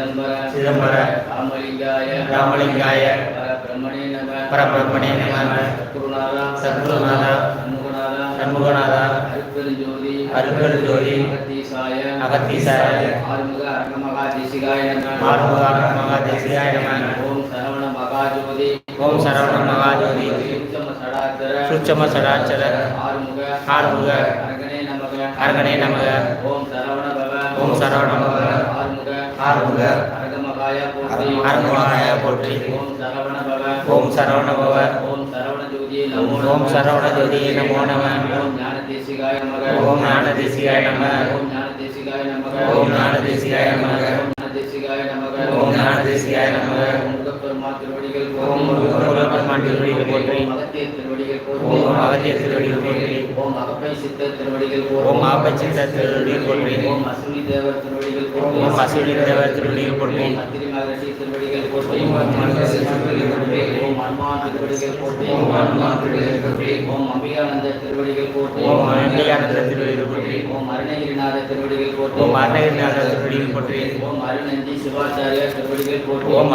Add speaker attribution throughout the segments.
Speaker 1: சிதம்பர
Speaker 2: சிதம்பர
Speaker 1: ராமலிங்காய
Speaker 2: ராமலிங்காய
Speaker 1: பரபிரம்மணே நம
Speaker 2: பரபிரம்மணே நம
Speaker 1: சத்குருநாதா
Speaker 2: சத்குருநாதா
Speaker 1: சண்முகநாதா
Speaker 2: சண்முகநாதா
Speaker 1: அருட்பெருஞ்சோதி
Speaker 2: அருட்பெருஞ்சோதி
Speaker 1: அகத்தீசாய
Speaker 2: அகத்தீசாய
Speaker 1: ஆறுமுக அரங்கமகா தேசிகாய நம.
Speaker 2: ஆறுமுக மகா தேசிகாய நம.
Speaker 1: ஓம் சரவண மகாஜோதி
Speaker 2: ஓம் சரவண மகாஜோதி
Speaker 1: சுத்தம சடாச்சர
Speaker 2: சுச்சம சடாச்சர
Speaker 1: ஆறுமுக
Speaker 2: ஆறுமுக
Speaker 1: அரகணே நமக.
Speaker 2: அரகணே நமக.
Speaker 1: ஓம் சரவண பவ
Speaker 2: ஓம் சரவண பவ.
Speaker 1: ஆறுமுக அரங்கமகாய போற்றி. ஓம் சரவண பவ.
Speaker 2: ஓம் சரவண
Speaker 1: ஜோதியே நமோ
Speaker 2: நமோ.
Speaker 1: ஓம் ஞான தேசிகாய
Speaker 2: நம.
Speaker 1: ஓம் ஞான தேசிகாய
Speaker 2: நம.
Speaker 1: ஓம் ஞான தேசிகாய
Speaker 2: நம
Speaker 1: ஓம்
Speaker 2: முருகப்பெருமான் திருவடிகள் போற்றி.
Speaker 1: ஓம் அகத்திய திருவடிகள் போற்றி.
Speaker 2: ஓம் அகத்திய திருவடிகள் போற்றி.
Speaker 1: ஓம் அகப்பை சித்த திருவடிகள் போற்றி.
Speaker 2: ஓம் திருவடிகள்
Speaker 1: அசுனி தேவர் திருவடிகள்
Speaker 2: ஓம் அசுரி தேவர் திருவடிகள் போற்றி.
Speaker 1: மகரிஷி திருவடிகள் போற்றி ஓம் ஹனுமான் திருவடிகள் போற்றி
Speaker 2: ஓம் ஹனுமான் திருவடிகள் போற்றி.
Speaker 1: ஓம் அம்பிகானந்த திருவடிகள் போற்றி
Speaker 2: ஓம் அம்பிகானந்த திருவடிகள் போற்றி.
Speaker 1: ஓம் அருணகிரிநாத திருவடிகள் போற்றி
Speaker 2: ஓம் அருணகிரிநாத திருவடிகள் போற்றி
Speaker 1: ஓம் அருணந்தி சிவாச்சாரியா திருவடிகள் போற்றி
Speaker 2: ஓம்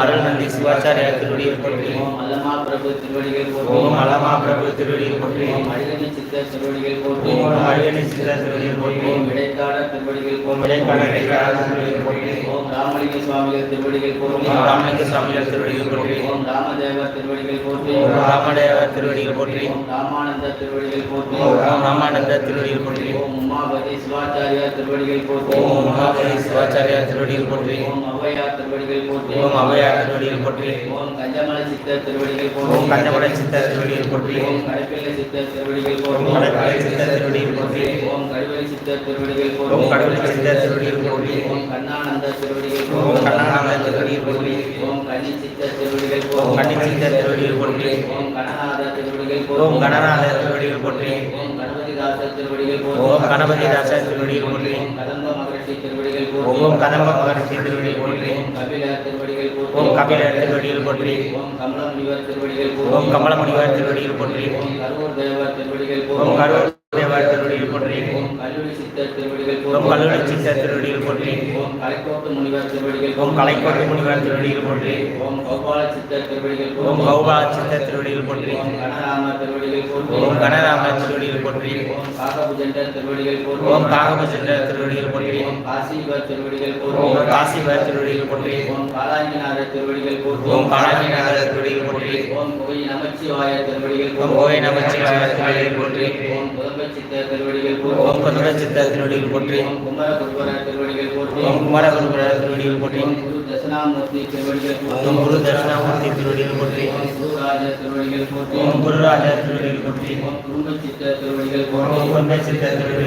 Speaker 2: சிவாச்சாரியா திருவடிகள் போற்றி
Speaker 1: ஓம் அல்லமா பிரபு திருவடிகள் போற்றி
Speaker 2: ஓம் பிரபு திருவடிகள் போற்றி
Speaker 1: ஓம் அழகனி சித்த திருவடிகள் போற்றி
Speaker 2: ஓம் அழகனி சித்த திருவடிகள்
Speaker 1: இடைக்கால திருவடிகள்
Speaker 2: ஓம்
Speaker 1: போற்றி
Speaker 2: இடைக்கால திருவடிகள் போற்றி
Speaker 1: ஓம் ராமலிங்க சுவாமிகள் திருவடிகள் போற்றி
Speaker 2: ஓம் ராமலிங்க சுவாமிகள் திருவடிகள் போற்றி
Speaker 1: ஓம் ராமதேவர் திருவடிகள் போற்றி
Speaker 2: ஓம் ராமதேவர் திருவடிகள் போற்றி
Speaker 1: ஓம் ராமானந்த திருவடிகள் போற்றி
Speaker 2: ஓம் ராமானந்த திருவடிகள் போற்றி
Speaker 1: ஓம் உமாபதி சிவாச்சாரியா திருவடிகள் போற்றி
Speaker 2: ஓம் உமாபதி சிவாச்சாரியா திருவடிகள் போற்றி
Speaker 1: ஓம் ஔவையா திருவடிகள் போற்றி
Speaker 2: ஓம் அவையா திருவடிகள் போற்றி
Speaker 1: ஓம் கஞ்சமல சித்த திருவடிகள்
Speaker 2: ஓம்
Speaker 1: போற்றி
Speaker 2: கஞ்சமட சித்த திருவடிகள் போற்றி
Speaker 1: ஓம் கடைப்பிள்ளை சித்த திருவடிகள்
Speaker 2: ஓம்
Speaker 1: போற்றி
Speaker 2: கடற்கரை சித்த திருவடிகள் போற்றி
Speaker 1: ஓம் கடுவெளி சித்த திருவடிகள்
Speaker 2: ஓம்
Speaker 1: போற்றி
Speaker 2: கடவுள் சித்த திருவடிகள் போற்றி
Speaker 1: ஓம் கண்ணானந்த திருவடிகள்
Speaker 2: ஓம்
Speaker 1: போற்றி
Speaker 2: கண்ணானந்த திருவடிகள் போற்றி
Speaker 1: ஓம் கன்னி சித்த திருவடிகள்
Speaker 2: ஓம்
Speaker 1: போற்றி
Speaker 2: கண்ணி சித்த திருவடிகள் போற்றி
Speaker 1: ஓம் கணநாத திருவடிகள்
Speaker 2: ஓம்
Speaker 1: போற்றி
Speaker 2: கணநாத திருவடிகள் போற்றி
Speaker 1: ஓம் கணபதிதாச திருவடிகள் போற்றி
Speaker 2: ஓம் கணபதிதாச திருவடிகள் போற்றி
Speaker 1: ஓம் கதம்ப மகரிஷி திருவடிகள் போற்றி
Speaker 2: ஓம் கதம்ப மகர்ஷி திருவடிகள் போற்றி
Speaker 1: ஓம் கபில திருவடிகள்
Speaker 2: ஓம் கபில திருவடிகள் போற்றி
Speaker 1: ஓம் கமலமுனிவர் திருவடிகள்
Speaker 2: ஓம்
Speaker 1: போற்றி
Speaker 2: கமலமுனிவர் திருவடிகள் போற்றி
Speaker 1: ஓம் கரூர் தேவர் திருவடிகள்
Speaker 2: ஓம்
Speaker 1: போற்றி
Speaker 2: கருவர் தேவர் திருவடிகள் போற்றி
Speaker 1: ஓம் கல்லூரி சித்தர் திருவடிகள்
Speaker 2: ஓம் கல்லூரி சித்த திருவடிகள் போற்றி
Speaker 1: ஓம் கலைக்கோட்டு முனிவர் திருவடிகள்
Speaker 2: ஓம் கலைக்கோட்டை முனிவர் திருவடிகள் போற்றி
Speaker 1: ஓம் கோபால சித்தர் திருவடிகள்
Speaker 2: ஓம்
Speaker 1: போற்றி
Speaker 2: கௌபா சித்த திருவடிகள் போற்றி
Speaker 1: ஓம் கனராம திருவடிகள் போற்றி
Speaker 2: ஓம் கனராம திருவடிகள் போற்றி
Speaker 1: ஓம் காகபுஜண்டர் திருவடிகள் போற்றி
Speaker 2: ஓம் காகபசுண்ட திருவடிகள் போற்றி
Speaker 1: ஓம் காசிவர் திருவடிகள்
Speaker 2: ஓம்
Speaker 1: போற்றி
Speaker 2: காசிவர் திருவடிகள் போற்றி
Speaker 1: ஓம் காலாங்கிநாதர் திருவடிகள் போற்றி
Speaker 2: ஓம் காலாங்கிநாதர் திருவடிகள் போற்றி
Speaker 1: ஓம் கோவை நமச்சிவாய திருவடிகள்
Speaker 2: ஓம் கோவை நமச்சிவாய திருவடிகள் போற்றி
Speaker 1: ஓம் புதம்பை சித்தர் திருவடிகள்
Speaker 2: ஓம்
Speaker 1: போற்றி
Speaker 2: குதுர சித்த திருவடிகள் போற்றி
Speaker 1: ஓம் குமர குருவர திருவடிகள் போற்றி
Speaker 2: ஓம் குமார குருபர திருவடிகள் போற்றி
Speaker 1: ஓம் குரு தசனாமூர்த்தி திருவடிகள் போற்றி
Speaker 2: ஓம் குரு தட்சிணாமூர்த்தி திருவடிகள் போற்றி
Speaker 1: ஓம் குருராஜ திருவடிகள் போற்றி
Speaker 2: ஓம் குருராஜ திருவடிகள் போற்றி
Speaker 1: ஓம் குடும்ப சித்த திருவடிகள் போற்றி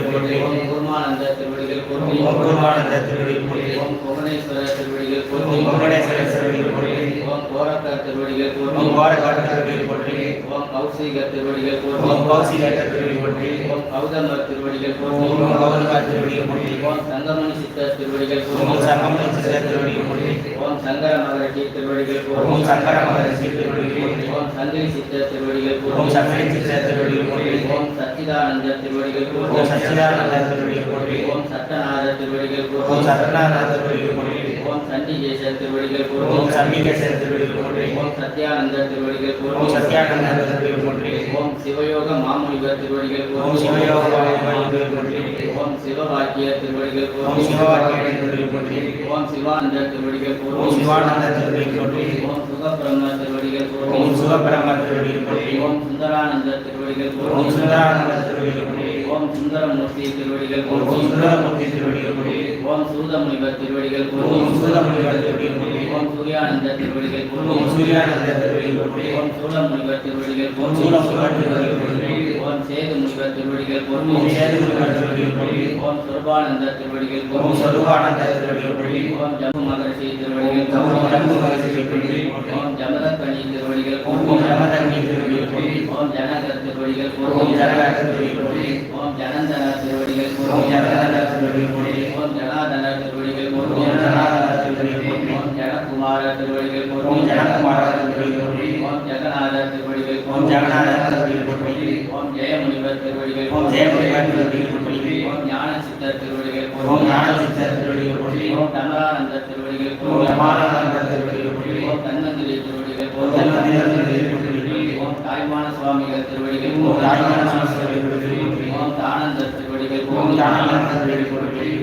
Speaker 2: திருவடிகள்
Speaker 1: ஓம் குருமானந்த திருவடிகள் போற்றி
Speaker 2: ஓம் குருமானந்த திருவடிகள் போற்றி
Speaker 1: ஓம் புவனேஸ்வர திருவடிகள்
Speaker 2: ஓம்
Speaker 1: போற்றி
Speaker 2: புவனேஸ்வர திருவடிகள் போற்றி
Speaker 1: ஓம் கோரக்கர் திருவடிகள் போற்றி
Speaker 2: ஓம் கோரகாட்ட திருவடிகள் போற்றி
Speaker 1: ஓம் கௌசிக திருவடிகள்
Speaker 2: ஓம்
Speaker 1: போற்றி
Speaker 2: கௌசிகாட்ட திருவடிகள் போற்றி
Speaker 1: ஓம் கௌதமர் திருவடிகள்
Speaker 2: ஓம்
Speaker 1: போற்றி
Speaker 2: கௌதகா திருவடிகள் போற்றி
Speaker 1: ஓம் சங்கமணி சித்தர் திருவடிகள்
Speaker 2: ஓம்
Speaker 1: போற்றி
Speaker 2: சங்கமணி சித்த திருவடிகள்
Speaker 1: ஓம் சங்கர மகரிஷி திருவடிகள்
Speaker 2: ஓம் சங்கர மகரிஷி திருவடிகள்
Speaker 1: ஓம் சங்கிலி சித்தர் திருவடிகள்
Speaker 2: ஓம் சங்கரி சித்த திருவடிகள்
Speaker 1: ஓம் சச்சிதானந்த திருவடிகள்
Speaker 2: ஓம் சச்சிதானந்த திருவடிகள்
Speaker 1: ஓம் சட்டநாத திருவடிகள்
Speaker 2: ஓம் சரணாநாத திருவடிகள்
Speaker 1: ஓம் சண்டிகேச திருவடிகள்
Speaker 2: ஓம்
Speaker 1: போற்றி
Speaker 2: சண்டிகேசர் திருவடிகள்
Speaker 1: ஓம் சத்யானந்த திருவடிகள்
Speaker 2: ஓம்
Speaker 1: போற்றி
Speaker 2: சத்யானந்த திருவடிகள்
Speaker 1: ஓம் சிவயோக மாமுனிவர் திருவடிகள்
Speaker 2: ஓம் சிவயோக திருவடிகள்
Speaker 1: ஓம் சிவவாக்கிய திருவடிகள்
Speaker 2: ஓம் சிவவாக்கிய திருவடிகள் போற்றி
Speaker 1: ஓம் சிவானந்த திருவடிகள்
Speaker 2: ஓம்
Speaker 1: போற்றி
Speaker 2: சிவானந்த திருவடிகள் போற்றி
Speaker 1: ஓம் சுகபிரம்ம திருவடிகள்
Speaker 2: ஓம்
Speaker 1: போற்றி
Speaker 2: சுகபிரம திருவடிகள் போற்றி
Speaker 1: ஓம் சுந்தரானந்த திருவடிகள்
Speaker 2: ஓம்
Speaker 1: போற்றி
Speaker 2: சுந்தரானந்த திருவடிகள் போற்றி
Speaker 1: ஓம் சுந்தரமூர்த்தி திருவடிகள்
Speaker 2: ஓம்
Speaker 1: போற்றி
Speaker 2: சுந்தரமூர்த்தி திருவடிகள் போற்றி
Speaker 1: ஓம் சூதமுனிவர் திருவடிகள்
Speaker 2: ஓம்
Speaker 1: போற்றி
Speaker 2: சுதமுனிவர் திருவடிகள் போற்றி
Speaker 1: ஓம் சூர்யானந்த திருவடிகள்
Speaker 2: ஓம்
Speaker 1: போற்றி
Speaker 2: சூர்யானந்த திருவடிகள் போற்றி
Speaker 1: ஓம் சூலமுனிவர் திருவடிகள்
Speaker 2: ஓம்
Speaker 1: போற்றி
Speaker 2: சூலமுனிவர் திருவடிகள் போற்றி
Speaker 1: ஓம் சேது முனிவர் திருவடிகள்
Speaker 2: ஓம்
Speaker 1: போற்றி
Speaker 2: சேதுமுனிவர் திருவடிகள் போற்றி
Speaker 1: ஓம் சொர்பானந்த திருவடிகள்
Speaker 2: ஓம் சொருபானந்த திருவடிகள் போற்றி
Speaker 1: ஓம் ஜம்மு மகர்ஷி திருவடிகள்
Speaker 2: ஓம் ஜம்பு மகரிஷி போற்றி
Speaker 1: ஓம் ஜமதக்கணி திருவடிகள்
Speaker 2: ஓம் ஜமதங்கி திருவடிகள் போற்றி
Speaker 1: ஓம் ஜனகர் திருவடிகள்
Speaker 2: ஓம் ஜனகர திருவடிகள் போற்றி
Speaker 1: ஓம் ஜனந்தன திருவடிகள்
Speaker 2: ஓம் ஜனகர திருவடிகள் போற்றி
Speaker 1: ஓம் ஜனாதன திருவடிகள்
Speaker 2: ஓம் ஜனாதன திருவடிகள்
Speaker 1: ஓம் ஜனகுமார திருவடிகள்
Speaker 2: ஓம் ஜனகுமார திருவடிகள் போற்றி
Speaker 1: ஓம் ஜெகநாத திருவடிகள்
Speaker 2: ஓம் திருவடிகள்
Speaker 1: ஓம் ஜெயமுனிவர் திருவடிகள்
Speaker 2: ஓம் ஜெயமுனிவர் திருவடிகள் போற்றி
Speaker 1: ஓம் ஞான சித்தர் திருவடிகள்
Speaker 2: ஓம் ஞான சித்தர் திருவடிகள் போற்றி
Speaker 1: ஓம் தமரானந்த திருவடிகள்
Speaker 2: ஓம்
Speaker 1: போற்றி
Speaker 2: திருவடிகள் போற்றி
Speaker 1: ஓம் தன்வந்திரி திருவடிகள்
Speaker 2: ஓம்
Speaker 1: போற்றி
Speaker 2: திருவடிகள்
Speaker 1: ஓம் தாய்மான சுவாமிகள் திருவடிகள்
Speaker 2: ஓம் தாய்மான சுவாமிகள் திருவடிகள்
Speaker 1: ஓம் திருவடிகள்
Speaker 2: ஓம் திருவடிகள்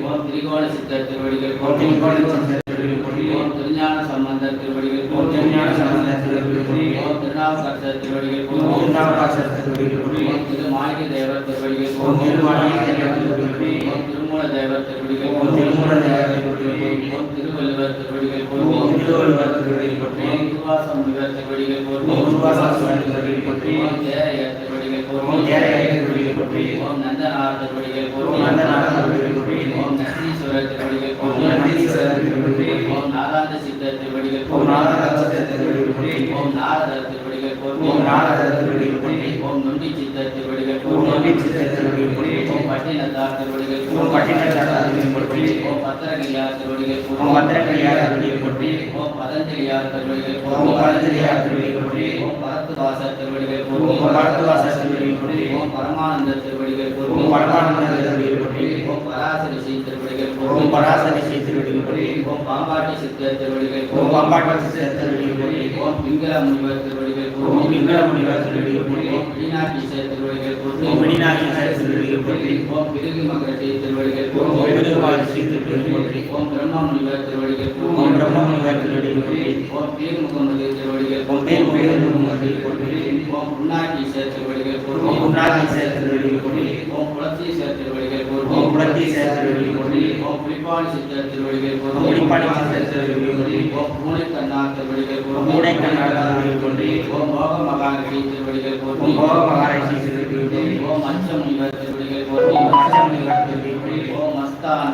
Speaker 1: ஓம் திரிகோண சித்தர் திருவடிகள்
Speaker 2: ஓம் திருவடிகள் போற்றி
Speaker 1: ஓம் திருஞான சம்பந்தர் திருவடிகள்
Speaker 2: ஓம் திருஞான சம்பந்த திருவடிகள் போற்றி
Speaker 1: ஓம் திருநாவுக்கரசர் திருவடிகள்
Speaker 2: ஓம்
Speaker 1: போற்றி
Speaker 2: திருவடிகள் போற்றி
Speaker 1: ஓம் திருமாளிகை தேவர் திருவடிகள்
Speaker 2: ஓம்
Speaker 1: போற்றி
Speaker 2: திருமாளிகை தேவர் திருவடிகள் போற்றி
Speaker 1: ஓம் திருமூல தேவர் திருவடிகள்
Speaker 2: ஓம் திருமூல தேவர் திருவடிகள் போற்றி
Speaker 1: ஓம் திருவள்ளுவர் திருவடிகள்
Speaker 2: ஓம் திருவள்ளுவர் திருவடிகள் போற்றி
Speaker 1: ஓம் துர்வாச திருவடிகள் போற்றி
Speaker 2: ஓம் துர்வாசா திருவடிகள் போற்றி
Speaker 1: ஓம் ஜெயரையர் திருவடிகள்
Speaker 2: ஓம்
Speaker 1: போற்றி
Speaker 2: திருவடிகள் போற்றி
Speaker 1: ஓம் நந்தனார் திருவடிகள்
Speaker 2: ஓம் நந்தநாத திருவடிகள் போற்றி
Speaker 1: ஓம் நந்தீஸ்வரர் திருவடிகள்
Speaker 2: ஓம்
Speaker 1: போற்றி
Speaker 2: நந்தீஸ்வரர் திருவடிகள் போற்றி
Speaker 1: ஓம் நாராயண சித்தர் திருவடிகள்
Speaker 2: ஓம் சித்தர் திருவடிகள் போற்றி
Speaker 1: ஓம் நாரதர் திருவடிகள் போற்றி
Speaker 2: ஓம் நாரதர் திருவடிகள் போற்றி
Speaker 1: ஓம் நொண்டி சித்தர் திருவடிகள்
Speaker 2: ஓம் நொண்டி சித்தர் திருவடிகள் போற்றி
Speaker 1: ஓம் பட்டினத்தார் திருவடிகள்
Speaker 2: ஓம் பட்டினத்தார் திருவடிகள் போற்றி
Speaker 1: ஓம் பத்திரகிரியார் திருவடிகள்
Speaker 2: ஓம் பத்திரகிரியார் திருவடிகள் போற்றி
Speaker 1: ஓம் பதஞ்சலியார் திருவடிகள்
Speaker 2: ஓம் பதஞ்சலியார் திருவடிகள் போற்றி
Speaker 1: ஓம் பரத்துவாசர் திருவடிகள்
Speaker 2: ஓம் பரத்துவாசர் திருவடிகள் போற்றி
Speaker 1: ஓம் பரமானந்த திருவடிகள்
Speaker 2: ஓம் பரமானந்த திருவடிகள் போற்றி
Speaker 1: ஓம் பராசரி திருவடிகள்
Speaker 2: ஓம் பராசரி ஸ்ரீ திருவடிகள் போற்றி
Speaker 1: ஓம் பாம்பாட்டி சித்தர் திருவடிகள்
Speaker 2: ஓம் பாம்பாட்டி சித்தர் திருவடிகள் போற்றி
Speaker 1: ஓம் பிங்கள முனிவர் திருவடிகள்
Speaker 2: ஓம் பிங்கள முனிவர் திருவடிகள் போற்றி
Speaker 1: ஓம் மீனாட்சீஸ்வரர் திருவடிகள் போற்றி
Speaker 2: ஓம் மீனாட்சீஸ்வரர் திருவடிகள் போற்றி
Speaker 1: ஓம் பிருகு மகரட்டி திருவடிகள்
Speaker 2: ஓம்
Speaker 1: போற்றி
Speaker 2: விருதுவாரி ஸ்ரீ திருவடிகள் போற்றி
Speaker 1: ஓம் பிரம்மா முனிவர் திருவடிகள்
Speaker 2: ஓம்
Speaker 1: போற்றி
Speaker 2: பிரம்ம முனிவர் திருவடிகள் போற்றி
Speaker 1: ஓம் பீர் முகமது திருவடிகள்
Speaker 2: ஓம் பேர் பேர் முகமது போற்றி
Speaker 1: ஓம் புண்ணாக்கீஸ்வரர் திருவடிகள்
Speaker 2: ஓம்
Speaker 1: போற்றி
Speaker 2: புண்ணாகீஸ்வரர் திருவடிகள் போற்றி
Speaker 1: ஓம் புலத்தீஸ்வரர் திருவடிகள்
Speaker 2: ஓம் திருவடிகள் போற்றி
Speaker 1: ஓம் புலிப்பாணி சித்தர் திருவடிகள்
Speaker 2: ஓம்
Speaker 1: போற்றி
Speaker 2: புலிப்பாணி சித்தர் திருவடிகள் போற்றி
Speaker 1: ஓம் பூனைக்கண்ணா திருவடிகள்
Speaker 2: ஓம்
Speaker 1: போற்றி
Speaker 2: மூடைக்கண்ணார் திருவடிகள் போற்றி
Speaker 1: ஓம் மோக மகாநகரி திருவடிகள்
Speaker 2: ஓம் போக மகாராஜி திருவடிகள்
Speaker 1: ஓம் அச்ச முனிவர் திருவடிகள்
Speaker 2: ஓம்
Speaker 1: போற்றி
Speaker 2: அச்ச முனிவர் திருவடிகள்
Speaker 1: மஸ்தான்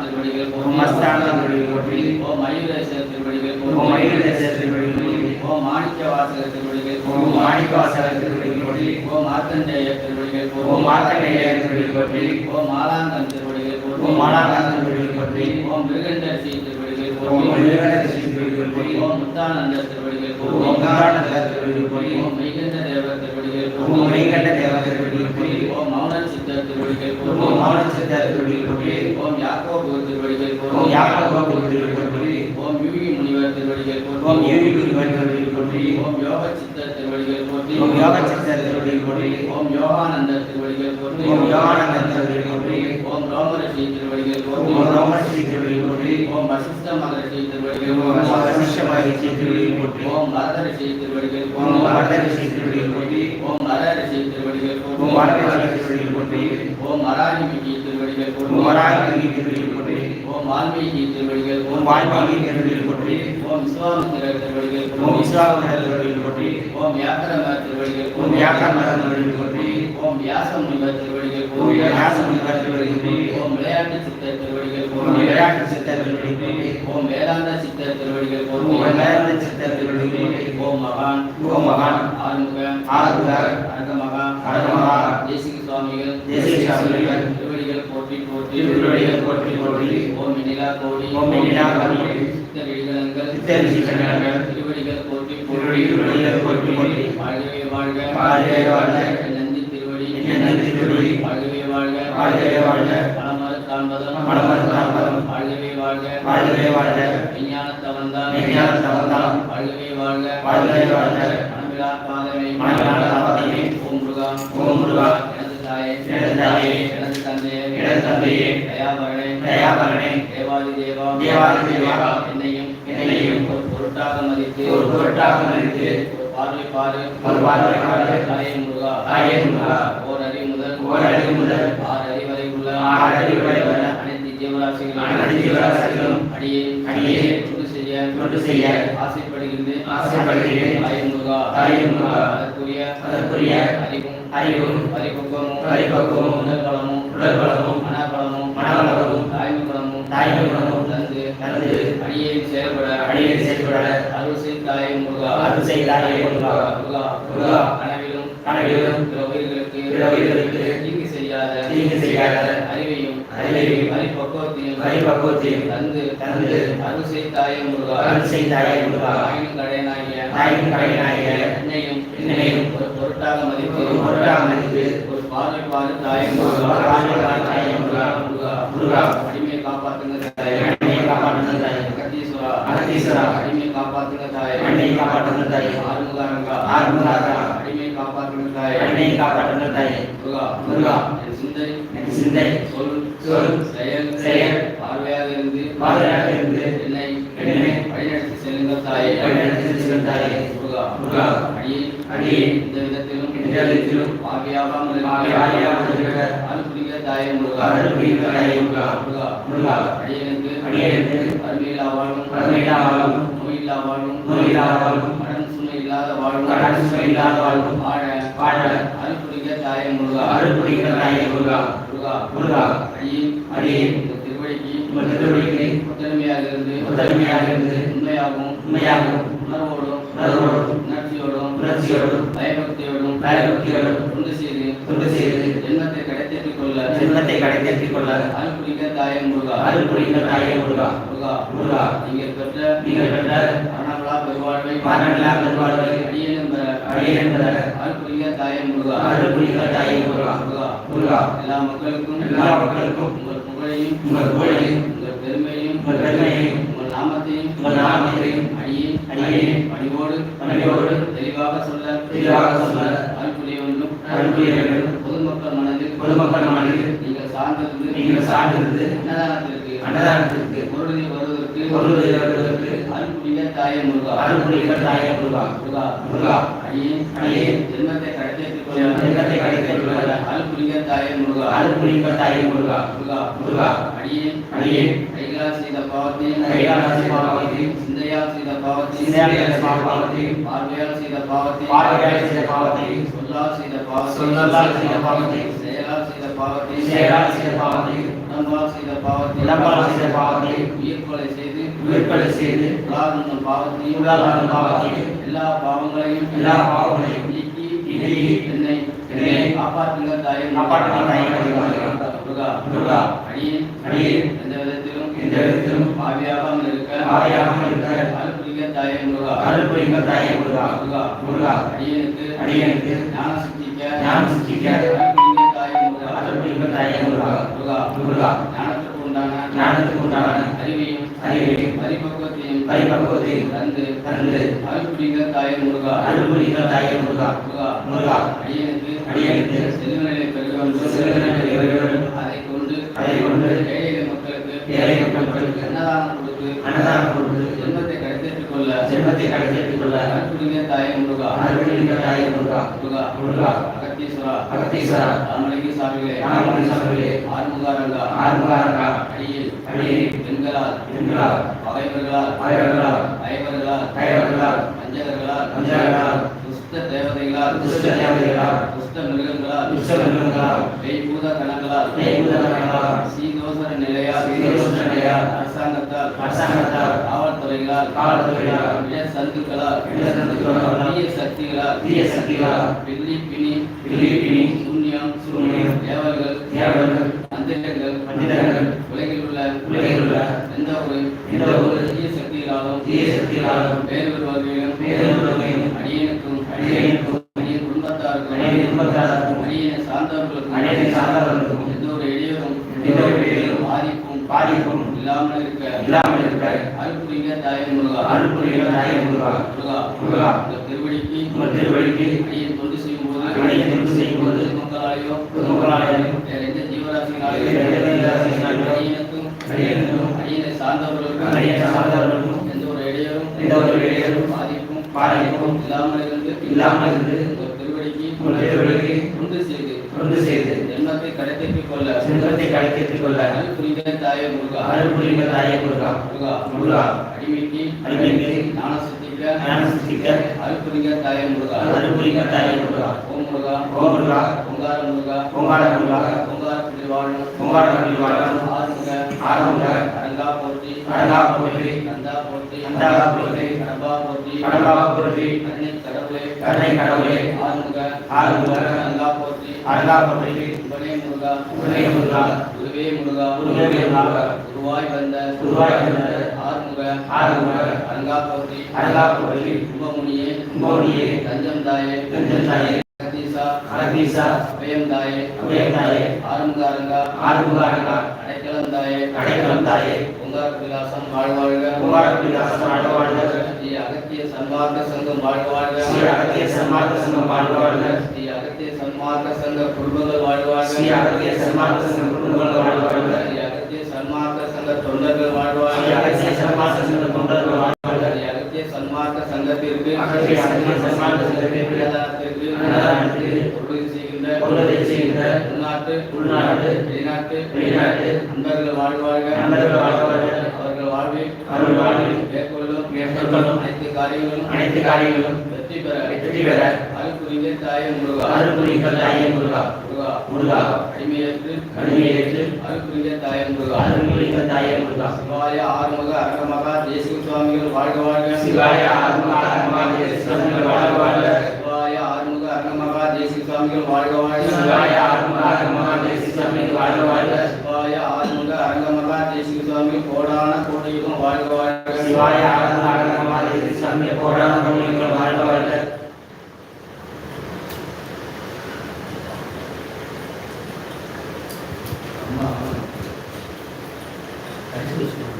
Speaker 2: மஸ்தான
Speaker 1: மயூரேசர்
Speaker 2: மயூரேசர்
Speaker 1: மாணிக்க வாசகர்
Speaker 2: மார்க்கண்டேயர் திருவடிகள் போற்றி
Speaker 1: ஓம்
Speaker 2: மாலாகாந்த திருவடிகள் போற்றி
Speaker 1: ஓம் மிருகண்டர் ஸ்ரீ திருவடிகள்
Speaker 2: ஓம் மயூரேசர் ஸ்ரீ திருவடிகள் போற்றி
Speaker 1: ஓம் முத்தானந்த திருவடிகள்
Speaker 2: ஓம்
Speaker 1: போற்றி
Speaker 2: கங்கானந்தர் திருவடிகள் போற்றி
Speaker 1: ஓம் மெய்கண்ட தேவர் திருவடிகள்
Speaker 2: ஓம்
Speaker 1: போற்றி
Speaker 2: மெய்கண்ட தேவர் திருவடிகள்
Speaker 1: ஓம் மௌன சித்தர் திருவடிகள்
Speaker 2: ஓம்
Speaker 1: போற்றி
Speaker 2: மௌன சித்தர் திருவடிகள் போற்றி
Speaker 1: ஓம் யாக்கோபு திருவடிகள்
Speaker 2: ஓம்
Speaker 1: போற்றி
Speaker 2: யாக்கோபு திருவடிகள் போற்றி
Speaker 1: ஓம் யுகி முனிவர் திருவடிகள் போற்றி
Speaker 2: ஓம் யோகி முனிவர் திருவடிகள் போற்றி
Speaker 1: ஓம் யோக சித்தர் திருவடிகள் போற்றி
Speaker 2: ஓம் யோக சித்தர் திருவடிகள் போற்றி
Speaker 1: ஓம் யோகானந்தர் திருவடிகள் போற்றி
Speaker 2: ஓம் யோகானந்தர் திருவடிகள் போற்றி
Speaker 1: ஓம் ரோமரிஷி திருவடிகள் போற்றி
Speaker 2: ஓம் ரோமஸ்ரீ திருவடிகள் போற்றி
Speaker 1: ஓம் வசிஷ்ட மகரிஷி திருவடிகள்
Speaker 2: ஓம்
Speaker 1: போற்றி
Speaker 2: வசிஷ்டமகரிஷி திருவடிகள் போற்றி
Speaker 1: ஓம் வரதரிஷி திருவடிகள்
Speaker 2: ஓம்
Speaker 1: போற்றி
Speaker 2: வரதரிஷி திருவடிகள் போற்றி
Speaker 1: ஓம் வரரிஷி திருவடிகள் போற்றி
Speaker 2: ஓம் வரதரிஷி திருவடிகள் போற்றி
Speaker 1: ஓம் மராணிமிகி திருவடிகள் போற்றி
Speaker 2: ஓம் வராகி திருவடிகள் போற்றி
Speaker 1: ஓம் வால்மீகி திருவடிகள்
Speaker 2: ஓம்
Speaker 1: போற்றி
Speaker 2: வால்மீகி திருவடிகள் போற்றி
Speaker 1: ஓம் விஸ்வாமித்திரர் திருவடிகள்
Speaker 2: ஓம்
Speaker 1: போற்றி
Speaker 2: விஸ்வாமித்திரர் திருவடிகள் போற்றி
Speaker 1: ஓம் வியாக்கரமர் திருவடிகள்
Speaker 2: ஓம்
Speaker 1: போற்றி
Speaker 2: வியாக்கரமர் திருவடிகள் போற்றி
Speaker 1: ஓம் வியாச முனிவர் திருவடிகள்
Speaker 2: ஓம்
Speaker 1: போற்றி
Speaker 2: வியாச முனிவர் திருவடிகள் போற்றி
Speaker 1: ஓம் விளையாட்டு போற்றி
Speaker 2: விளையாட்டு சித்தர் திருவடிகள் போற்றி
Speaker 1: ஓம் வேதாந்த சித்தர் திருவடிகள்
Speaker 2: ஓம்
Speaker 1: போற்றி
Speaker 2: வேதாந்த சித்தர் திருவடிகள் போற்றி
Speaker 1: ஓம் மகான்
Speaker 2: ஓம் மகான்
Speaker 1: ஆறுமுக
Speaker 2: ஆறுமுக
Speaker 1: அரங்கமகா
Speaker 2: அரங்கமகா
Speaker 1: தேசிக சுவாமிகள்
Speaker 2: தேசிக சுவாமிகள்
Speaker 1: திருவடிகள் போற்றி போற்றி
Speaker 2: திருவடிகள் போற்றி போற்றி.
Speaker 1: ஓம் மினிலா கோடி
Speaker 2: ஓம் மினிலா கோடி.
Speaker 1: சித்தர் விழிகளங்கள் திருவடிகள் போற்றி
Speaker 2: திருவடிகள் போற்றி போற்றி.
Speaker 1: வாழ்கவே வாழ்க.
Speaker 2: வாழ்கவே வாழ்க.
Speaker 1: நந்தி திருவடி?
Speaker 2: நந்தி திருவடி?
Speaker 1: வாழ்கவே வாழ்க.
Speaker 2: வாழ்கவே வாழ்க.
Speaker 1: பலமர தாழ்வதம்
Speaker 2: பலமர தாழ்வதம்
Speaker 1: வாழ்கவே வாழ்க.
Speaker 2: வாழ்கவே வாழ்க.
Speaker 1: விஞ்ஞானத்த வந்தான்
Speaker 2: விஞ்ஞானத்த வந்தான்
Speaker 1: வாழ்கவே வாழ்க.
Speaker 2: வாழ்கவே வாழ்க.
Speaker 1: மனமிலா பாதமே.
Speaker 2: மனமிலா பாதமே.
Speaker 1: ஓம் முருகா.
Speaker 2: ஓம் முருகா.
Speaker 1: எனது தாயே.
Speaker 2: எனது தாயே.
Speaker 1: எனது தந்தையே.
Speaker 2: எனது தந்தையே.
Speaker 1: தயாபரணே.
Speaker 2: தயாபரணே.
Speaker 1: தேவாதி தேவா.
Speaker 2: தேவாதி தேவா.
Speaker 1: என்னையும்
Speaker 2: என்னையும்
Speaker 1: ஒரு பொருட்டாக மதித்து
Speaker 2: ஒரு பொருட்டாக மதித்து
Speaker 1: ஒரு பார்வை பாரு.
Speaker 2: ஒரு பார்வை பாரு.
Speaker 1: தாயே முருகா.
Speaker 2: தாயே முருகா.
Speaker 1: ஓர் அடி முதல்
Speaker 2: ஓர் அடி முதல்
Speaker 1: ஆறு அனைத்து ஜீவராசிகளும்
Speaker 2: அனைத்து ஜீவராசிகளும்
Speaker 1: அடியே
Speaker 2: அடியே
Speaker 1: தொண்டு செய்ய
Speaker 2: தொண்டு செய்ய
Speaker 1: ஆசைப்படுகின்றேன்.
Speaker 2: ஆசைப்படுகிறேன்.
Speaker 1: தாயே முருகா
Speaker 2: தாயே முருகா
Speaker 1: அதற்குரிய
Speaker 2: அதற்குரிய
Speaker 1: அறிவும்
Speaker 2: அறிவும்
Speaker 1: பரிபக்குவமும்
Speaker 2: பரிபக்குவமும்
Speaker 1: உடல் பலமும்
Speaker 2: உடல் பலமும்
Speaker 1: மனபலமும்
Speaker 2: மனபலமும்
Speaker 1: தாய்மை பலமும்
Speaker 2: தாய்மை பலமும்
Speaker 1: தந்து
Speaker 2: தந்து
Speaker 1: அடியே செயல்பட.
Speaker 2: அடியே செயல்பட.
Speaker 1: அருள் செய் தாயே முருகா
Speaker 2: அருள் செய் தாயே முருகா.
Speaker 1: முருகா
Speaker 2: முருகா.
Speaker 1: கனவிலும்
Speaker 2: கனவிலும்
Speaker 1: பிற உயிர்களுக்கு
Speaker 2: பிற உயிர்களுக்கு
Speaker 1: தீங்கு செய்யாத
Speaker 2: தீங்கு செய்யாத
Speaker 1: அறிவையும் பரிபக்குவத்தையும்
Speaker 2: பரிபக்குவத்தையும்
Speaker 1: தந்து
Speaker 2: தந்து
Speaker 1: அருள் செய் தாயே முருகா
Speaker 2: அருள் செய் தாயே முருகா.
Speaker 1: கடையனாகிய
Speaker 2: கடையனாகிய
Speaker 1: என்னையும் ஒரு பொருட்டாக
Speaker 2: ஒரு பொருட்டாக
Speaker 1: ஒரு பார்வைப்பாடு தாயே
Speaker 2: ஒரு முருகா.
Speaker 1: முருகா
Speaker 2: முருகா.
Speaker 1: அடிமையை காப்பாற்றுங்க தாயே
Speaker 2: அடிமையை காப்பாற்றுங்க தாயே.
Speaker 1: அகத்தீஸ்வரா
Speaker 2: அகத்தீஸ்வரா.
Speaker 1: அடிமையை காப்பாற்றுங்க தாயே
Speaker 2: அடிமையை காப்பாற்றுங்க தாயே.
Speaker 1: ஆறுமுகாரங்கா
Speaker 2: ஆறுமுகாரங்கா.
Speaker 1: அடிமையை காப்பாற்றுங்க தாயே
Speaker 2: அடிமையை காப்பாற்றுங்க தாயே.
Speaker 1: முருகா
Speaker 2: முருகா.
Speaker 1: என் சிந்தை
Speaker 2: என் சிந்தை,
Speaker 1: சொல் செயல்
Speaker 2: செயல்,
Speaker 1: பார்வையாக இருந்து
Speaker 2: பார்வையாக இருந்து
Speaker 1: என்னை
Speaker 2: என்னை
Speaker 1: வழிநடத்தி செல்லுங்கள் தாயே
Speaker 2: வழிநடத்தி செல்லுங்கள் தாயே.
Speaker 1: முருகா
Speaker 2: முருகா.
Speaker 1: அடியே
Speaker 2: அடியே.
Speaker 1: இந்த விதத்திலும்
Speaker 2: எந்த விதத்திலும்
Speaker 1: பாவியாகாமல் இருக்க
Speaker 2: பாவியாகாமல் இருக்க
Speaker 1: அருள் புரிகிற தாயே முருகா
Speaker 2: அருள் புரிகிற தாயே முருகா.
Speaker 1: முருகா
Speaker 2: முருகா.
Speaker 1: அடியனுக்கு
Speaker 2: அடியேனுக்கு
Speaker 1: அருமையில்லா வாழும்
Speaker 2: அருமையில்லா வாழும்.
Speaker 1: நோயில்லா வாழும்
Speaker 2: நோயில்லா வாழும்.
Speaker 1: கடன் சுமை இல்லாத வாழும்
Speaker 2: கடன் சுமை இல்லாத வாழும்.
Speaker 1: வாழ
Speaker 2: வாழ
Speaker 1: அருள் புரிகிற தாயே முருகா
Speaker 2: அருள் புரிகிற தாயே முருகா.
Speaker 1: முருகா. அடியே. இந்த திருவடிக்கு ஒத்தன்மையாக இருந்து
Speaker 2: ஒத்தன்மையாக இருந்து
Speaker 1: உண்மையாகவும்
Speaker 2: உண்மையாகவும்
Speaker 1: உணர்வோடும்
Speaker 2: உணர்வோடும்
Speaker 1: உணர்ச்சியோடும்
Speaker 2: உணர்ச்சியோடும்
Speaker 1: பயபக்தியோடும்
Speaker 2: பயபக்தியோடும்
Speaker 1: தொண்டு செய்து
Speaker 2: தொண்டு செய்து
Speaker 1: ஜென்மத்தை கடைத்தேற்றிக் கொள்ள
Speaker 2: ஜென்மத்தை கடைத்தேற்றிக் கொள்ள
Speaker 1: அருள் புரிகிற தாயே முருகா
Speaker 2: அருள் புரிகிற தாயே முருகா.
Speaker 1: முருகா
Speaker 2: முருகா.
Speaker 1: நீங்கள் பெற்ற
Speaker 2: நீங்கள் பெற்ற
Speaker 1: மரணங்களா பெருவாழ்வை
Speaker 2: மரணங்களா பெருவாழ்வை
Speaker 1: அடியேனும் பெற
Speaker 2: அடியேனும் பெற
Speaker 1: அருள் புரிகிற தாயே முருகா
Speaker 2: அருள் புரிகிற தாயே முருகா.
Speaker 1: முருகா
Speaker 2: முருகா.
Speaker 1: எல்லா மக்களுக்கும்
Speaker 2: எல்லா மக்களுக்கும்
Speaker 1: உங்கள் புகழையும்
Speaker 2: உங்கள் புகழையும்
Speaker 1: உங்கள் பெருமையும்
Speaker 2: உங்கள் பெருமையையும்
Speaker 1: உங்கள் நாமத்தையும்
Speaker 2: உங்கள் நாமத்தையும்
Speaker 1: அடியே
Speaker 2: அடியே
Speaker 1: பணிவோடு
Speaker 2: பணிவோடு
Speaker 1: தெளிவாக சொல்ல
Speaker 2: தெளிவாக சொல்ல
Speaker 1: அருள் புரிய வேண்டும். பொதுமக்கள் மனதில்
Speaker 2: பொதுமக்கள் மனதில்
Speaker 1: நீங்கள் சார்ந்திருந்து
Speaker 2: நீங்கள் சார்ந்திருந்து
Speaker 1: அன்னதானத்திற்கு
Speaker 2: அன்னதானத்திற்கு
Speaker 1: பொருளுதவி வருவதற்கு
Speaker 2: பொருளுதவி வருவதற்கு
Speaker 1: அருள் புரிய தாயே முருகா
Speaker 2: அருள் புரிகிற தாயே முருகா.
Speaker 1: முருகா
Speaker 2: முருகா.
Speaker 1: அடியே
Speaker 2: அடியே.
Speaker 1: ஜென்மத்தை கடைத்தேற்றிக் கொள்ள
Speaker 2: ஜென்மத்தை கடைத்தேற்றிக் கொள்ள
Speaker 1: அருள் புரிய தாயே முருகா
Speaker 2: அருள் புரிகிற தாயே முருகா.
Speaker 1: முருகா
Speaker 2: முருகா.
Speaker 1: அடியே
Speaker 2: அடியே.
Speaker 1: கைகளால் செய்த பாவத்தையும்
Speaker 2: கைகளால் செய்த பாவத்தையும்
Speaker 1: சிந்தையால் செய்த பாவத்தையும்
Speaker 2: சிந்தையால் செய்த பாவத்தையும்
Speaker 1: பார்வையால் செய்த பாவத்தையும்
Speaker 2: பார்வையால் செய்த பாவத்தையும்
Speaker 1: சொல்லால் செய்த பாவத்தையும்
Speaker 2: சொல்லால் செய்த பாவத்தையும்
Speaker 1: செயலால் செய்த பாவத்தையும்
Speaker 2: செயலால் செய்த பாவத்தையும்
Speaker 1: உடம்பால் செய்த
Speaker 2: செய்த பாவத்தையும்
Speaker 1: உயிர் கொலை செய்து பாவத்தையும்
Speaker 2: பாவத்தையும்
Speaker 1: எல்லா பாவங்களையும்
Speaker 2: எல்லா பாவங்களையும்
Speaker 1: நீக்கி என்னை
Speaker 2: என்னை
Speaker 1: காப்பாற்றுங்க
Speaker 2: காப்பாற்றுங்க
Speaker 1: அடியே. எந்த விதத்திலும்
Speaker 2: எந்த விதத்திலும்
Speaker 1: பாவியாகாமல் இருக்க
Speaker 2: பாவியாகாமல் இருக்க
Speaker 1: அருள் புரிகிற தாயே முருகா
Speaker 2: அருள் புரிகிற தாயே முருகா.
Speaker 1: முருகா
Speaker 2: முருகா.
Speaker 1: அடியனுக்கு
Speaker 2: அடியேனுக்கு
Speaker 1: ஞான சித்திக்க
Speaker 2: ஞானம் சித்திக்க
Speaker 1: தாயே முருகா.
Speaker 2: முருகா
Speaker 1: முருகா. ஞானத்துக்கு உண்டான
Speaker 2: ஞானத்துக்கு உண்டான
Speaker 1: அறிவையும்
Speaker 2: அறிவையும்
Speaker 1: பரிபக்குவத்தையும்
Speaker 2: பரிபக்குவத்தையும்
Speaker 1: தந்து
Speaker 2: தந்து
Speaker 1: அருள் தாயே முருகா
Speaker 2: அருள் தாயே முருகா.
Speaker 1: முருகா
Speaker 2: முருகா.
Speaker 1: அடியனுக்கு செல்வநிலை பெருக வேண்டும்
Speaker 2: செல்வநிலை பெருக வேண்டும்.
Speaker 1: அதை கொண்டு
Speaker 2: அதை கொண்டு
Speaker 1: ஏழை மக்களுக்கு
Speaker 2: ஏழை மக்களுக்கு
Speaker 1: அன்னதானம் கொடுத்து
Speaker 2: அன்னதானம் கொடுத்து
Speaker 1: ஜென்மத்தை கடைத்தேற்றிக் கொள்ள
Speaker 2: ஜென்மத்தை கொள்ள
Speaker 1: அருள் தாயே முருகா
Speaker 2: அருள் தாயே முருகா.
Speaker 1: முருகா
Speaker 2: முருகா.
Speaker 1: அகத்தீஸ்வரா
Speaker 2: அகத்தீஸ்வரா.
Speaker 1: சாமிகளே
Speaker 2: சாமிகளே. அடியே.
Speaker 1: பெண்களால்
Speaker 2: பெண்களால்
Speaker 1: பகைவர்களால்
Speaker 2: பகைவர்களால்
Speaker 1: ஐவர்களால்
Speaker 2: கைவர்களால்
Speaker 1: வஞ்சகர்களால்
Speaker 2: வஞ்சகர்களால்
Speaker 1: துஷ்ட தேவதைகளால்
Speaker 2: துஷ்ட தேவதைகளால்
Speaker 1: துஷ்ட மிருகங்களால்
Speaker 2: துஷ்ட மிருகங்களால்
Speaker 1: பேய்பூத கணங்களால்
Speaker 2: பேய்பூத கணங்களால்
Speaker 1: சீதோசர நிலையால்
Speaker 2: சீதோஷண நிலையால்
Speaker 1: அரசாங்கத்தால்
Speaker 2: அரசாங்கத்தால்
Speaker 1: காவல்துறைகளால்
Speaker 2: காவல்துறைகளால்
Speaker 1: இட சந்துக்களால்
Speaker 2: இட சந்துக்களால்
Speaker 1: தீய சக்திகளால்
Speaker 2: தீய சக்திகளால்
Speaker 1: பில்லி பிணி
Speaker 2: பில்லி பிணி
Speaker 1: சூன்யம்
Speaker 2: சூன்யம்
Speaker 1: ஏவல்கள்
Speaker 2: ஏவல்கள்
Speaker 1: ஒரு
Speaker 2: எந்த ஒரு
Speaker 1: தீய சக்திகளாலும்
Speaker 2: தீய சக்திகளாலும்
Speaker 1: வேறொரு வகையிலும்
Speaker 2: வேறொரு வகையிலும்
Speaker 1: அடியனுக்கும்
Speaker 2: அடியேனுக்கும்
Speaker 1: அடியன் குடும்பத்தாருக்கும்
Speaker 2: அடியேன் குடும்பத்தாருக்கும்
Speaker 1: அடியனை சார்ந்தவர்களுக்கும்
Speaker 2: அடியேனை சார்ந்தவர்களுக்கும்
Speaker 1: எந்த ஒரு இடையூறும்
Speaker 2: எந்த ஒரு இடையூறும்
Speaker 1: பாதிப்பும்
Speaker 2: பாதிப்பும்
Speaker 1: இல்லாமல் இருக்க
Speaker 2: இல்லாமல் இருக்க
Speaker 1: அருள் புரிகிற தாயே முருகா
Speaker 2: அருள் புரிகிற தாயே முருகா.
Speaker 1: முருகா
Speaker 2: முருகா.
Speaker 1: உங்கள் திருவடிக்கு
Speaker 2: உங்கள் திருவடிக்கு
Speaker 1: அடியன் தொண்டு செய்யும் போது
Speaker 2: அடியேன் தொண்டு செய்யும் போது
Speaker 1: மக்களாலேயோ
Speaker 2: பொதுமக்களாலேயோ
Speaker 1: வேற எந்த
Speaker 2: வேற
Speaker 1: ஜீவராசிகளாலேயோ
Speaker 2: எந்த ஜீவராசிகளாலேயோ
Speaker 1: அடியனுக்கும்
Speaker 2: அடியேனுக்கும்
Speaker 1: அடியனை சார்ந்தவர்களுக்கும்
Speaker 2: அடியேனை சார்ந்தவர்களுக்கும்
Speaker 1: எந்த ஒரு இடையூறும்
Speaker 2: எந்த ஒரு இடையூறும்
Speaker 1: பாதிப்பும்
Speaker 2: பாதிப்பும்
Speaker 1: இல்லாமல் இருந்து திருவடிக்கு தொண்டு செய்து
Speaker 2: தொண்டு செய்து
Speaker 1: ஜென்மத்தை கடைத்தேற்றிக் கொள்ள
Speaker 2: செல்வத்தை கடைத்தேற்றிக் கொள்ள
Speaker 1: அருள் புரிகிற தாயே முருகா
Speaker 2: அருள் புரிகிற தாயே முருகா.
Speaker 1: முருகா
Speaker 2: முருகா.
Speaker 1: அடிமைக்கு
Speaker 2: அடிமைக்கு
Speaker 1: ஞான சித்திக்க
Speaker 2: ஞானம் சித்திக்க
Speaker 1: அருள் புரிகிற தாயே முருகா
Speaker 2: அருள் புரிகிற தாயே முருகா.
Speaker 1: ஓம் முருகா
Speaker 2: ஓம் முருகா.
Speaker 1: ஓங்கார முருகா
Speaker 2: ஓங்கார முருகா.
Speaker 1: ஓங்காரத்தில் வாழும்
Speaker 2: ஓங்காரத்தில் வாழும்
Speaker 1: ஆறுமுக
Speaker 2: ஆறுமுக.
Speaker 1: அரங்கா போற்றி
Speaker 2: அரங்கா போற்றி.
Speaker 1: போற்றி
Speaker 2: போற்றி.
Speaker 1: கடம்பா போற்றி
Speaker 2: கடம்பா போற்றி.
Speaker 1: கருணை கடவுளே
Speaker 2: கருணை கடவுளே.
Speaker 1: ஆறுமுக
Speaker 2: ஆறுமுக.
Speaker 1: அரங்கா போற்றி
Speaker 2: அரங்கா போற்றி.
Speaker 1: உடனே முருகா
Speaker 2: உடனே முருகா.
Speaker 1: குருவே முருகா
Speaker 2: குருவே முருகா.
Speaker 1: குருவாய் வந்த
Speaker 2: குருவாய் வந்த
Speaker 1: ஆறுமுக
Speaker 2: ஆறுமுக.
Speaker 1: அரங்கா போற்றி
Speaker 2: அரங்கா போற்றி.
Speaker 1: கும்பமுனியே
Speaker 2: கும்பமுனியே.
Speaker 1: தஞ்சம் தாயே
Speaker 2: தஞ்சம் தாயே.
Speaker 1: வாழ்வாழ்க அகத்திய சன்மார்க்க சங்கம் வாழ்வாழ்க
Speaker 2: அகத்திய சன்மார்க்க சங்கம் வாழ்க வாழ்க.
Speaker 1: ஸ்ரீ அகத்திய சன்மார்க்க சங்க குடும்பங்கள் வாழ்வாழ்க
Speaker 2: அகத்திய சன்மார்க்க சங்க குடும்பங்கள் வாழ்க வாழ்க.
Speaker 1: ஸ்ரீ அகத்திய சன்மார்க்க சங்க தொண்டர்கள் வாழ்வாழ்க
Speaker 2: அகத்திய சன்மார்க்க சங்க தொண்டர்கள் வாழ்க வாழ்க.
Speaker 1: ஸ்ரீ அகத்திய சன்மார்க்க சங்கத்திற்கு
Speaker 2: சன்மார்க்க சங்கத்திற்கு
Speaker 1: அன்னதானத்திற்கு
Speaker 2: அன்னதானத்திற்கு
Speaker 1: உறுதி செய்கின்ற
Speaker 2: உறுதி செய்கின்ற
Speaker 1: உள்நாட்டு
Speaker 2: உள்நாட்டு
Speaker 1: வெளிநாட்டு
Speaker 2: வெளிநாட்டு
Speaker 1: நண்பர்கள் வாழ்வாழ்க
Speaker 2: நண்பர்கள் வாழ்க வாழ்க.
Speaker 1: அவர்கள் வாழ்வில்
Speaker 2: அவர்கள் வாழ்வில்
Speaker 1: மேற்கொள்ளும்
Speaker 2: மேற்கொள்ளும்
Speaker 1: அனைத்து காரியங்களும்
Speaker 2: அனைத்து காரியங்களும்
Speaker 1: வெற்றி பெற
Speaker 2: வெற்றி பெற.
Speaker 1: அருள் புரிந்த தாயே முருகா.
Speaker 2: அருள் தாயே முருகா.
Speaker 1: முருகா
Speaker 2: முருகா
Speaker 1: அடிமையேற்று
Speaker 2: கடுமையேற்று
Speaker 1: அருள் புரிந்த தாயே முருகா
Speaker 2: அருள் புரிகின்ற தாயே முருகா
Speaker 1: சிவாய ஆறுமுக அரங்கமகா தேசிக சுவாமிகள் வாழ்க வாழ்க
Speaker 2: சிவாய ஆறுமுக அரங்கமகா தேசிக சுவாமிகள் வாழ்க வாழ்க.
Speaker 1: சிவாய ஆறுமுக அரங்கமகா தேசிக சுவாமிகள் வாழ்க வாழ்க
Speaker 2: சிவாய ஆறுமுக அரங்கமகா தேசிக சுவாமிகள் வாழ்க வாழ்க.
Speaker 1: சிவாய ஆறுமுக அரங்கமகா தேசிக சுவாமிகள் கோடான கோட்டையும் வாழ்க வாழ்க
Speaker 2: சிவாய ஆறுமுக அரங்கமகா தேசிக சுவாமிகள் கோடான கோடிகள் வாழ்க வாழ்க. Thank
Speaker 3: you.